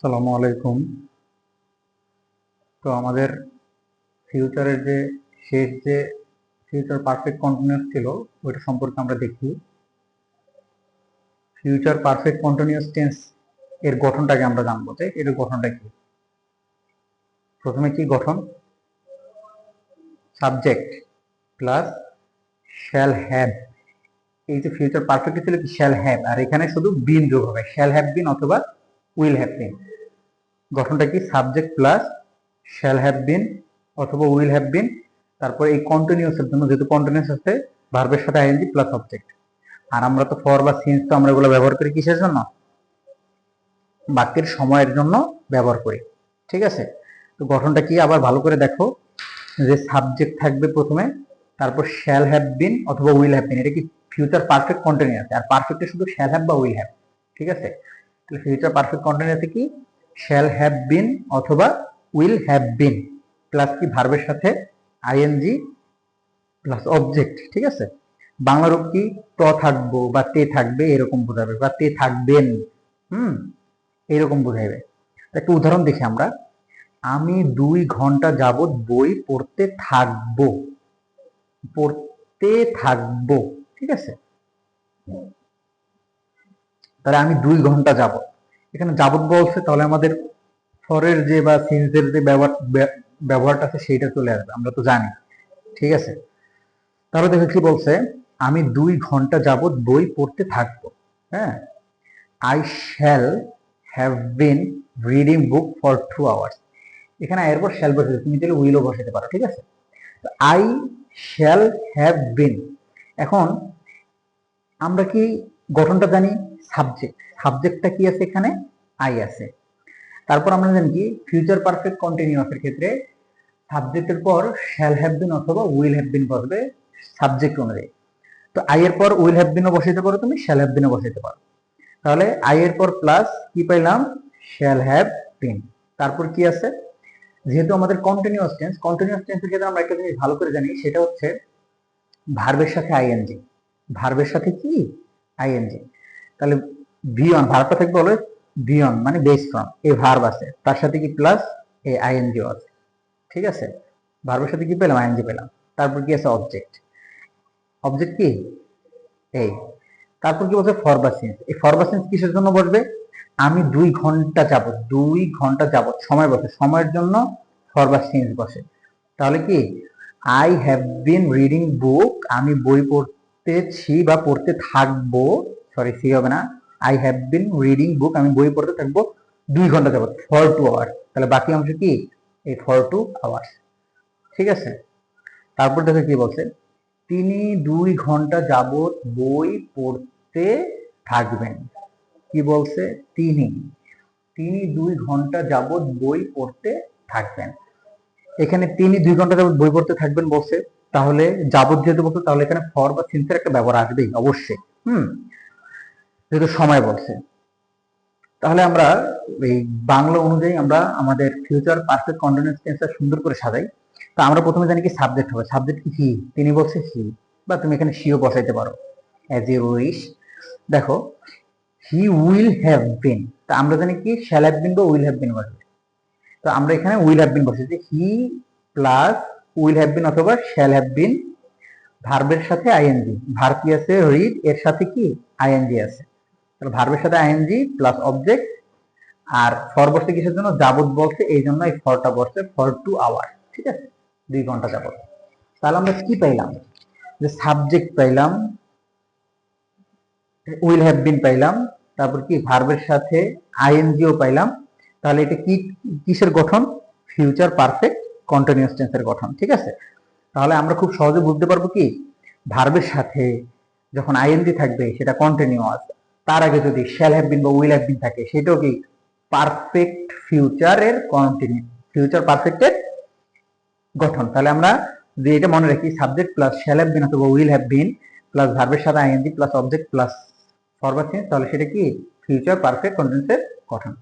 আসসালামু আলাইকুম। তো আমাদের ফিউচারের যে শেষ যে ফিউচার পারফেক্ট কন্টিনিউয়াস ছিল, ওইটা সম্পর্কে আমরা দেখি। ফিউচার পারফেক্ট কন্টিনিউয়াস টেন্স এর গঠনটাকে আমরা জানব, তাই? এর গঠনটা কি? প্রথমে কি গঠন? সাবজেক্ট প্লাস শ্যাল হ্যাভ এই যে ফিউচার পারফেক্ট ছিল কি? শ্যাল হ্যাভ আর এখানে শুধু বিন যোগ হবে শ্যাল হ্যাভ বিন অথবা উইল হ্যাভ বিন গঠনটা কি? Subject plus shall have been অথবা উইল হ্যাভ বিন তারপর এই কন্টিনিউসের জন্য যেহেতু কন্টিনিউস আছে ভার্বের সাথে আইএনজি প্লাস অবজেক্ট আর আমরা তো ফর বা সিন্স তো আমরা এগুলো ব্যবহার করি কিসের জন্য? বাক্যের সময়ের জন্য ব্যবহার করি। ঠিক আছে? তো গঠনটা কি? আবার ভালো করে দেখো। যে সাবজেক্ট থাকবে প্রথমে, তারপর শ্যাল হ্যাভ বিন অথবা উইল হ্যাভ বিন এটা কি ফিউচার পারফেক্ট কন্টিনিউয়াস আর পারফেক্টে শুধু শ্যাল হ্যাভ বা উইল হ্যাভ ঠিক আছে? তাহলে ফিউচার পারফেক্ট কন্টিনিউয়াসে কি? শ্যাল হ্যাভ বিন অথবা উইল হ্যাভ বিন প্লাস কি? ভার্বের সাথে আইএনজি প্লাস অবজেক্ট ঠিক আছে? বাংলা রূপ কি? ত থাকব বা তে থাকবে এরকম বোঝাবে বা তে থাকবেন, হুম? এরকম বোঝাইবে একটা উদাহরণ দেখি আমরা। আমি দুই ঘণ্টা যাবত বই পড়তে থাকব পড়তে থাকব, ঠিক আছে? তাহলে আমি দুই ঘণ্টা যাব। এখানে যাবত বলছে তাহলে আমাদের ফরের যে বা সিন্সের যে ব্যবহার ব্যবহারটা আছে সেইটা চলে আসবে, আমরা তো জানি। ঠিক আছে? তাহলে দেখো কি বলছে, আমি দুই ঘণ্টা যাবত বই পড়তে থাকব। হ্যাঁ? I shall have been reading book for two hours এখানে এরপর শ্যাল বসে তুমি তাহলে উইলও বসাতে পারো, ঠিক আছে? আই শ্যাল হ্যাভ বিন এখন আমরা কি গঠনটা জানি সাবজেক্ট সাবজেক্টটা কি আছে এখানে? আই আছে। তারপর আমরা জানি কি? ফিউচার পারফেক্ট কন্টিনিউয়াসের ক্ষেত্রে সাবজেক্টের পর শ্যাল হ্যাভ বিন অথবা উইল হ্যাভ বিন বসবে সাবজেক্ট অনুযায়ী। তো আই এর পর উইল হ্যাভ বিনও বসাইতে পারো তুমি শ্যাল হ্যাভ বিনও বসাইতে পারো। তাহলে আই এর পর প্লাস কি পাইলাম? শ্যাল হ্যাভ বিন তারপর কি আছে? যেহেতু আমাদের কন্টিনিউয়াস টেন্স কন্টিনিউয়াস টেন্সের ক্ষেত্রে আমরা একটা জিনিস ভালো করে জানি, সেটা হচ্ছে ভার্বের সাথে আইএনজি ভার্বের সাথে কি? আইএনজি তাহলে ভিয়ন ভার্বটা থাকবে হলো ভিয়ন মানে বেস ফ্রম এই ভার্ব আছে। তার সাথে কি প্লাস এই আইএনজিও আছে। ঠিক আছে? ভার্বের সাথে কি পেলাম? আইএনজি পেলাম। তারপর কি আছে? অবজেক্ট অবজেক্ট কি? এই। তারপর কি বলছে? ফরবাসেন্স এই ফরবাসেন্স কিসের জন্য বসবে? আমি দুই ঘণ্টা যাব দুই ঘণ্টা যাব সময় বসে, সময়ের জন্য ফরবাসেন্স বসে। তাহলে কি? I have been reading book আমি বই পড়তেছি বা পড়তে থাকব সরি সি হবে না I have been reading book আমি বই পড়তে থাকব দুই ঘণ্টা যাবত ফর টু আওয়ার্স তাহলে বাকি অংশ কি? এই ফর টু আওয়ার্স ঠিক আছে? তারপর দেখো কি বলছে, তিনি দুই ঘণ্টা যাবত বই পড়তে থাকবেন। কি বলছে? তিনি তিনি দুই ঘণ্টা যাবত বই পড়তে থাকবেন। এখানে তিনি দুই ঘণ্টা যাবত বই পড়তে থাকবেন বলছে তাহলে যাবত যেহেতু বলছে তাহলে এখানে ফর বা সিন্সের একটা ব্যবহার আসবেই, অবশ্যই। হুম? যেহেতু সময় বলছে। তাহলে আমরা এই বাংলা অনুযায়ী আমরা আমাদের ফিউচার পারফেক্ট কন্টিনিউয়াস টেন্সটা সুন্দর করে সাজাই। তো আমরা প্রথমে জানি কি সাবজেক্ট হবে। সাবজেক্ট কি হি তিনি বলছে হি বা তুমি এখানে সিও বসাইতে পারো। অ্যাজ ইউ উইশ দেখো হি উইল হ্যাভ বিন তা আমরা জানি কি? শ্যাল হ্যাভ বিন বা উইল হ্যাভ বিন বসবে তো আমরা এখানে উইল হ্যাভ বিন বসেছি he plus will have been অথবা শ্যাল হ্যাভ বিন ভার্বের সাথে আইএনজি ভার্ব কি আছে? রিড এর সাথে কি? আইএনজি আছে। তাহলে ভার্বের সাথে আইএনজি প্লাস অবজেক্ট আর ফর বসছে কিসের জন্য? যাবত বলছে, এই জন্য এই ফরটা বসছে ফর টু আওয়ার ঠিক আছে? দুই ঘণ্টা যাবত তাহলে আমরা কি পাইলাম? যে সাবজেক্ট পাইলাম উইল হ্যাভ বিন পাইলাম, তারপর কি? ভার্বের সাথে আইএনজিও পাইলাম। তাহলে এটা কি, কিসের গঠন? ফিউচার পারফেক্ট কন্টিনিউয়াস টেন্সের গঠন, ঠিক আছে? তাহলে আমরা খুব সহজে বুঝতে পারব কি? ভার্বের সাথে যখন আইএনজি থাকবে, সেটা কন্টিনিউয়াস তার আগে যদি শ্যাল হ্যাভ বিন বা উইল হ্যাভ বিন থাকে, সেটাও কি পারফেক্ট ফিউচারের কন্টিনিউ ফিউচার পারফেক্টের গঠন। তাহলে আমরা যে এটা মনে রাখি subject plus shall have been অথবা উইল হ্যাভ বিন প্লাস ভার্বের সাথে ING plus object plus forward change তাহলে সেটা কি? ফিউচার পারফেক্ট কন্টেন্সের গঠন।